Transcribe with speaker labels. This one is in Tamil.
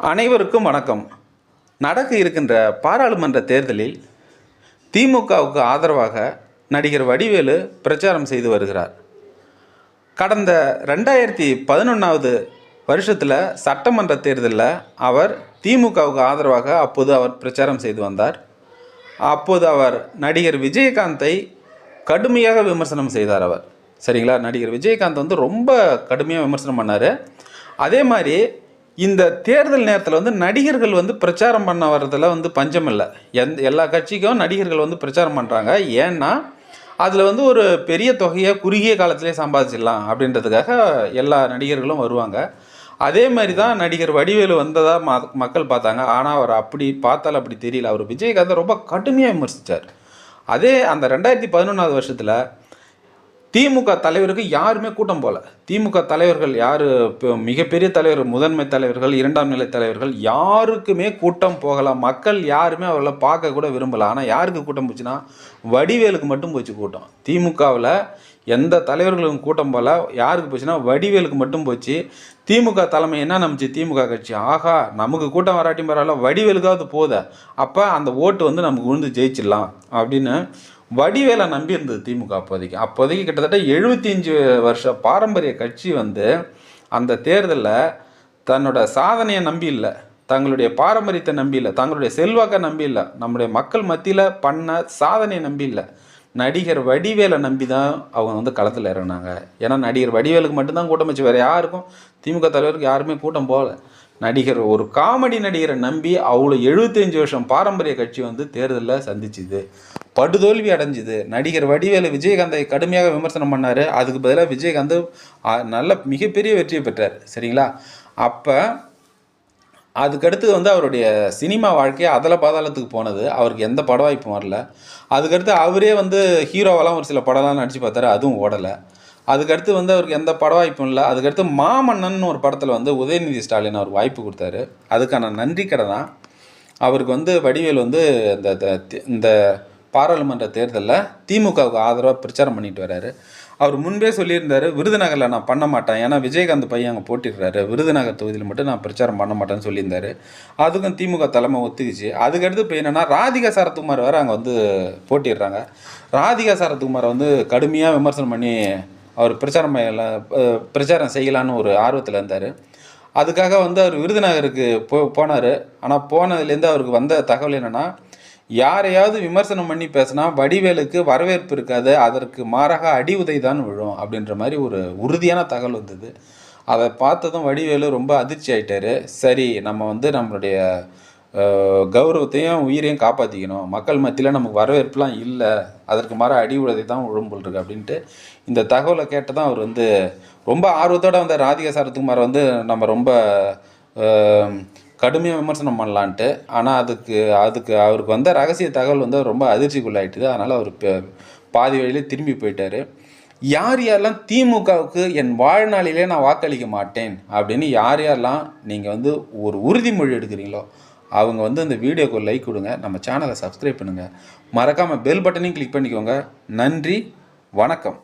Speaker 1: அனைவருக்கும் வணக்கம். நடக்க இருக்கின்ற பாராளுமன்ற தேர்தலில் திமுகவுக்கு ஆதரவாக நடிகர் வடிவேலு பிரச்சாரம் செய்து வருகிறார். கடந்த ரெண்டாயிரத்தி பதினொன்றாவது வருஷத்தில் சட்டமன்ற தேர்தலில் அவர் திமுகவுக்கு ஆதரவாக அப்போது அவர் பிரச்சாரம் செய்து வந்தார். அப்போது அவர் நடிகர் விஜயகாந்தை கடுமையாக விமர்சனம் செய்தார் அவர். சரிங்களா? நடிகர் விஜயகாந்த் வந்து ரொம்ப கடுமையாக விமர்சனம் பண்ணார். அதே மாதிரி இந்த தேர்தல் நேரத்தில் வந்து நடிகர்கள் வந்து பிரச்சாரம் பண்ண வர்றதில் வந்து பஞ்சம் இல்லை. எந்த எல்லா கட்சிக்கும் நடிகர்கள் வந்து பிரச்சாரம் பண்ணுறாங்க ஏன்னா அதில் வந்து ஒரு பெரிய தொகையை குறுகிய காலத்திலே சம்பாதிச்சிடலாம் அப்படின்றதுக்காக எல்லா நடிகர்களும் வருவாங்க. அதே மாதிரி தான் நடிகர் வடிவேலு வந்ததாக ம மக்கள் பார்த்தாங்க. ஆனால் அவர் அப்படி பார்த்தால் அப்படி தெரியல. அவர் விஜயகாந்தை ரொம்ப கடுமையாக விமர்சித்தார் அதே அந்த ரெண்டாயிரத்தி பதினொன்றாவது வருஷத்தில் திமுக தலைவருக்கு யாருமே கூட்டம் போல. திமுக தலைவர்கள் யார்? இப்போ மிகப்பெரிய தலைவர் முதன்மை தலைவர்கள் இரண்டாம் நிலை தலைவர்கள் யாருக்குமே கூட்டம் போகலாம் மக்கள் யாருமே அவர்களை பார்க்க கூட விரும்பலை. ஆனால் யாருக்கு கூட்டம் போச்சுன்னா வடிவேலுக்கு மட்டும் போச்சு கூட்டம். திமுகவில் எந்த தலைவர்களுக்கும் கூட்டம் போல. யாருக்கு போச்சுன்னா வடிவேலுக்கு மட்டும் போச்சு. திமுக தலைமை என்ன நம்பிச்சு திமுக கட்சி. ஆகா நமக்கு கூட்டம் வராட்டியும் பரவாயில்ல. வடிவேலுக்காவது போத. அப்போ அந்த ஓட்டு வந்து நமக்கு விழுந்து ஜெயிச்சிடலாம் அப்படின்னு வடிவேலை நம்பி இருந்தது திமுக அப்போதைக்கு. அப்போதைக்கு கிட்டத்தட்ட எழுபத்தி அஞ்சு வருஷ பாரம்பரிய கட்சி வந்து அந்த தேர்தலில் தன்னோட சாதனையை நம்பி இல்லை. தங்களுடைய பாரம்பரியத்தை நம்பி இல்லை. தங்களுடைய செல்வாக்கை நம்பி இல்லை. நம்முடைய மக்கள் மத்தியில் பண்ண சாதனையை நம்பி இல்லை. நடிகர் வடிவேலை நம்பி தான் அவங்க வந்து களத்தில் இறங்கினாங்க. ஏன்னா நடிகர் வடிவேலுக்கு மட்டும்தான் கூட்டம் வச்சு வேறு யாருக்கும் திமுக தலைவருக்கு யாருமே கூட்டம் போகல. நடிகர் ஒரு காமெடி நடிகரை நம்பி அவ்வளோ எழுபத்தஞ்சு வருஷம் பாரம்பரிய கட்சி வந்து தேர்தலில் சந்திச்சுது. படுதோல்வி அடைஞ்சுது. நடிகர் வடிவேலு விஜயகாந்தை கடுமையாக விமர்சனம் பண்ணார். அதுக்கு பதிலாக விஜயகாந்த் நல்ல மிகப்பெரிய வெற்றியை பெற்றார். சரிங்களா? அப்போ அதுக்கடுத்து வந்து அவருடைய சினிமா வாழ்க்கையை அதில் பாதாளத்துக்கு போனது. அவருக்கு எந்த பட வாய்ப்பும் வரல. அதுக்கடுத்து அவரே வந்து ஹீரோவெல்லாம் ஒரு சில படம்லாம் நடித்து பார்த்தாரு. அதுவும் ஓடலை. அதுக்கடுத்து வந்து அவருக்கு எந்த பட வாய்ப்பும் இல்லை. அதுக்கடுத்து மாமன்னன் ஒரு படத்தில் வந்து உதயநிதி ஸ்டாலின் அவருக்கு வாய்ப்பு கொடுத்தாரு. அதுக்கான நன்றி தான். அவருக்கு வந்து வடிவேல் வந்து இந்த- இந்த பாராளுமன்ற தேர்தலில் திமுகவுக்கு ஆதரவாக பிரச்சாரம் பண்ணிட்டு வராரு. அவர் முன்பே சொல்லியிருந்தார் விருதுநகரில் நான் பண்ண மாட்டேன். ஏன்னா விஜயகாந்த் பையன் அங்கே போட்டிடுறாரு. விருதுநகர் தொகுதியில் மட்டும் நான் பிரச்சாரம் பண்ண மாட்டேன்னு சொல்லியிருந்தாரு. அதுக்கும் திமுக தலைமை ஒத்துக்குச்சு. அதுக்கடுத்து இப்போ என்னென்னா ராதிகா சரத்குமார் வேறு அங்கே வந்து போட்டிடுறாங்க. ராதிகா சரத்குமாரை வந்து கடுமையாக விமர்சனம் பண்ணி அவர் பிரச்சாரம் பண்ணல- பிரச்சாரம் செய்யலான்னு ஒரு ஆர்வத்தில் இருந்தார். அதுக்காக வந்து அவர் விருதுநகருக்கு போ போனார். ஆனால் போனதுலேருந்து அவருக்கு வந்த தகவல் என்னென்னா யாரையாவது விமர்சனம் பண்ணி பேசினா வடிவேலுக்கு வரவேற்பு இருக்காது அதற்கு மாறாக அடி உதை தான் விழும் அப்படின்ற மாதிரி ஒரு உறுதியான தகவல் வந்தது. அதை பார்த்ததும் வடிவேலு ரொம்ப அதிர்ச்சி ஆயிட்டாரு. சரி நம்ம வந்து நம்மளுடைய கௌரவத்தையும் உயிரையும் காப்பாற்றிக்கணும் மக்கள் மத்தியில் நமக்கு வரவேற்புலாம் இல்லை. அதற்கு மாற அடி உழுதை தான் விழும் இருக்கு அப்படின்ட்டு இந்த தகவலை கேட்டதான் அவர் வந்து ரொம்ப ஆர்வத்தோட வந்த ராதிகா சரத்குமார் வந்து நம்ம ரொம்ப கடுமையாக விமர்சனம் பண்ணலான்ட்டு. ஆனால் அதுக்கு அதுக்கு அவருக்கு வந்த ரகசிய தகவல் வந்து ரொம்ப அதிர்ச்சிக்குள்ளாயிட்டுது. அதனால் அவர் பாதி வழியிலே திரும்பி போயிட்டார். யார் யாரெல்லாம் திமுகவுக்கு என் வாழ்நாளிலே நான் வாக்களிக்க மாட்டேன் அப்படின்னு யார் யாரெல்லாம் நீங்கள் வந்து ஒரு உறுதிமொழி எடுக்கிறீங்களோ அவங்க வந்து இந்த வீடியோக்கு ஒரு லைக் கொடுங்க. நம்ம சேனலை சப்ஸ்கிரைப் பண்ணுங்கள் மறக்காமல் பெல் பட்டனையும் கிளிக் பண்ணிக்கோங்க. நன்றி. வணக்கம்.